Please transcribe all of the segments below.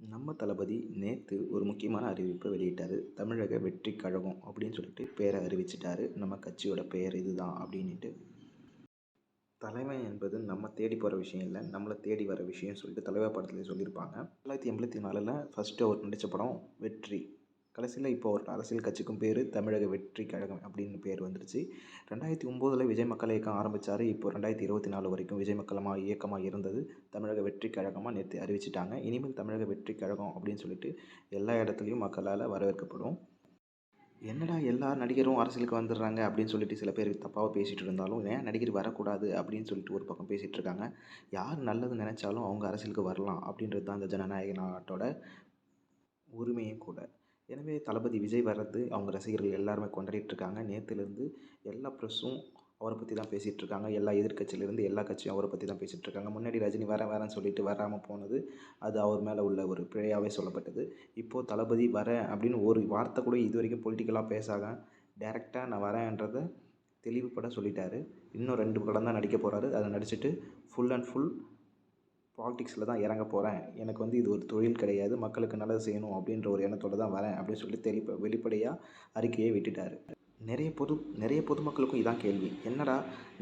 நம்ம தளபதி நேற்று ஒரு முக்கியமான அறிவிப்பை வெளியிட்டார். தமிழக வெற்றி கழகம் அப்படின்னு சொல்லிட்டு பேரை அறிவிச்சிட்டாரு. நம்ம கட்சியோட பெயர் இதுதான் அப்படின்ட்டு தலைமை என்பது நம்ம தேடி போகிற விஷயம் இல்லை. நம்மளை தேடி வர விஷயம் சொல்லிட்டு தலைவர் படத்தில் சொல்லியிருப்பாங்க. தொள்ளாயிரத்தி எண்பத்தி நாலில் ஃபஸ்ட்டு அவர் நடித்த படம் வெற்றி. கடைசியில் இப்போ ஒரு அரசியல் கட்சிக்கும் பேர் தமிழக வெற்றி கழகம் அப்படின்னு பேர் வந்துருச்சு ரெண்டாயிரத்தி ஒம்போதில் விஜய் மக்கள் இயக்கம் ஆரம்பித்தார் இப்போ ரெண்டாயிரத்தி இருபத்தி நாலு வரைக்கும் விஜய் மக்களமாக இயக்கமாக இருந்தது தமிழக வெற்றி கழகமாக நேற்று அறிவிச்சிட்டாங்க. இனிமேல் தமிழக வெற்றி கழகம் அப்படின்னு சொல்லிட்டு எல்லா இடத்துலையும் மக்களால் வரவேற்கப்படும். என்னடா எல்லா நடிகரும் அரசியலுக்கு வந்துடுறாங்க அப்படின்னு சொல்லிட்டு சில பேர் தப்பாக பேசிகிட்டு இருந்தாலும் ஏன் நடிகர் வரக்கூடாது அப்படின்னு சொல்லிட்டு ஒரு பக்கம் பேசிகிட்டு இருக்காங்க. யார் நல்லது நினச்சாலும் அவங்க அரசியலுக்கு வரலாம் அப்படின்றது தான் இந்த ஜனநாயக நாட்டோட உரிமையும் கூட. எனவே தளபதி விஜய் வர்றது அவங்க ரசிகர்கள் எல்லாருமே கொண்டாடிட்டு இருக்காங்க நேற்றுலேருந்து எல்லா ப்ரெஸ்ஸும் அவரை பற்றி தான் பேசிகிட்டு இருக்காங்க எல்லா எதிர்க்கட்சியிலேருந்து எல்லா கட்சியும் அவரை பற்றி தான் பேசிகிட்டு இருக்காங்க முன்னாடி ரஜினி வர வரேன்னு சொல்லிட்டு வராமல் போனது அது அவர் மேலே உள்ள ஒரு பிழையாகவே சொல்லப்பட்டது. இப்போது தளபதி வரேன் அப்படின்னு ஒரு வார்த்தை கூட இது வரைக்கும் பொலிட்டிக்கலாக பேசாக டேரெக்டாக நான் வரேன்றதை தெளிவுபட சொல்லிட்டாரு. இன்னும் ரெண்டு படம் தான் நடிக்க போகிறாரு அதை நடிச்சுட்டு ஃபுல் அண்ட் ஃபுல் பாலிடிக்ஸில் தான் இறங்க போகிறேன் எனக்கு வந்து இது ஒரு தொழில் கிடையாது. மக்களுக்கு நல்லது செய்யணும் அப்படின்ற ஒரு எண்ணத்தோடு தான் வரேன் அப்படின்னு சொல்லி தெளிப்ப வெளிப்படையாக அறிக்கையை விட்டுட்டார். நிறைய பொது நிறைய பொதுமக்களுக்கும் இதான் கேள்வி. என்னடா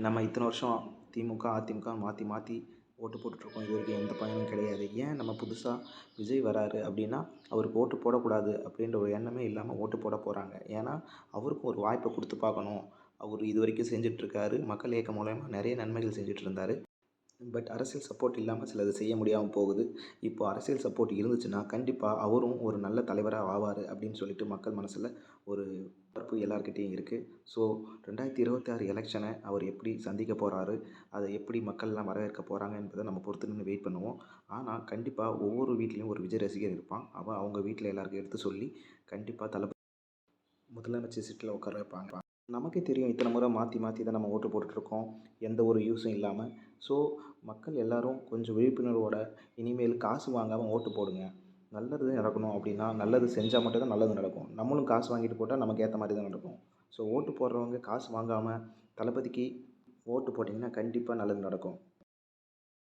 நம்ம இத்தனை வருஷம் திமுக அதிமுக மாற்றி மாற்றி ஓட்டு போட்டுட்ருக்கோம். இது வரைக்கும் எந்த பயனும் கிடையாது. ஏன் நம்ம புதுசாக விஜய் வராரு அப்படின்னா அவருக்கு ஓட்டு போடக்கூடாது அப்படின்ற ஒரு எண்ணமே இல்லாமல் ஓட்டு போட போகிறாங்க ஏன்னா அவருக்கும் ஒரு வாய்ப்பை கொடுத்து பார்க்கணும். அவர் இது வரைக்கும் செஞ்சிட்ருக்காரு. மக்கள் இயக்கம் மூலயமா நிறைய நன்மைகள் செஞ்சிட்ருந்தார். பட் அரசியல் சப்போர்ட் இல்லாமல் சிலது செய்ய முடியாமல் போகுது. இப்போ அரசியல் சப்போர்ட் இருந்துச்சுன்னா கண்டிப்பாக அவரும் ஒரு நல்ல தலைவராக ஆவார் அப்படின்னு சொல்லிட்டு மக்கள் மனசில் ஒரு பரப்பு எல்லாருக்கிட்டேயும் இருக்குது ஸோ ரெண்டாயிரத்தி இருபத்தி ஆறு எலெக்ஷனை அவர் எப்படி சந்திக்க போகிறாரு அதை எப்படி மக்கள்லாம் வரவேற்க போகிறாங்க என்பதை நம்ம பொறுத்து நின்று வெயிட் பண்ணுவோம். ஆனால் கண்டிப்பாக ஒவ்வொரு வீட்லேயும் ஒரு விஜய் ரசிகர் இருப்பான். அவன் அவங்க வீட்டில் எல்லாருக்கும் எடுத்து சொல்லி கண்டிப்பாக தளபதி முதலமைச்சர் சீட்டில் உட்கார வைப்பாங்க. நமக்கே தெரியும் இத்தனை முறை மாற்றி மாற்றி தான் நம்ம ஓட்டு போட்டுட்ருக்கோம். எந்த ஒரு யூஸும் இல்லாமல் ஸோ மக்கள் எல்லோரும் கொஞ்சம் விழிப்புணர்வோட இனிமேல் காசு வாங்காமல் ஓட்டு போடுங்க. நல்லது நடக்கணும் அப்படின்னா நல்லது செஞ்சால் மட்டும்தான் நல்லது நடக்கும். நம்மளும் காசு வாங்கிட்டு போட்டால் நமக்கு ஏற்ற மாதிரி தான் நடக்கும். ஸோ ஓட்டு போடுறவங்க காசு வாங்காமல் தளபதிக்கு ஓட்டு போட்டிங்கன்னா கண்டிப்பாக நல்லது நடக்கும்.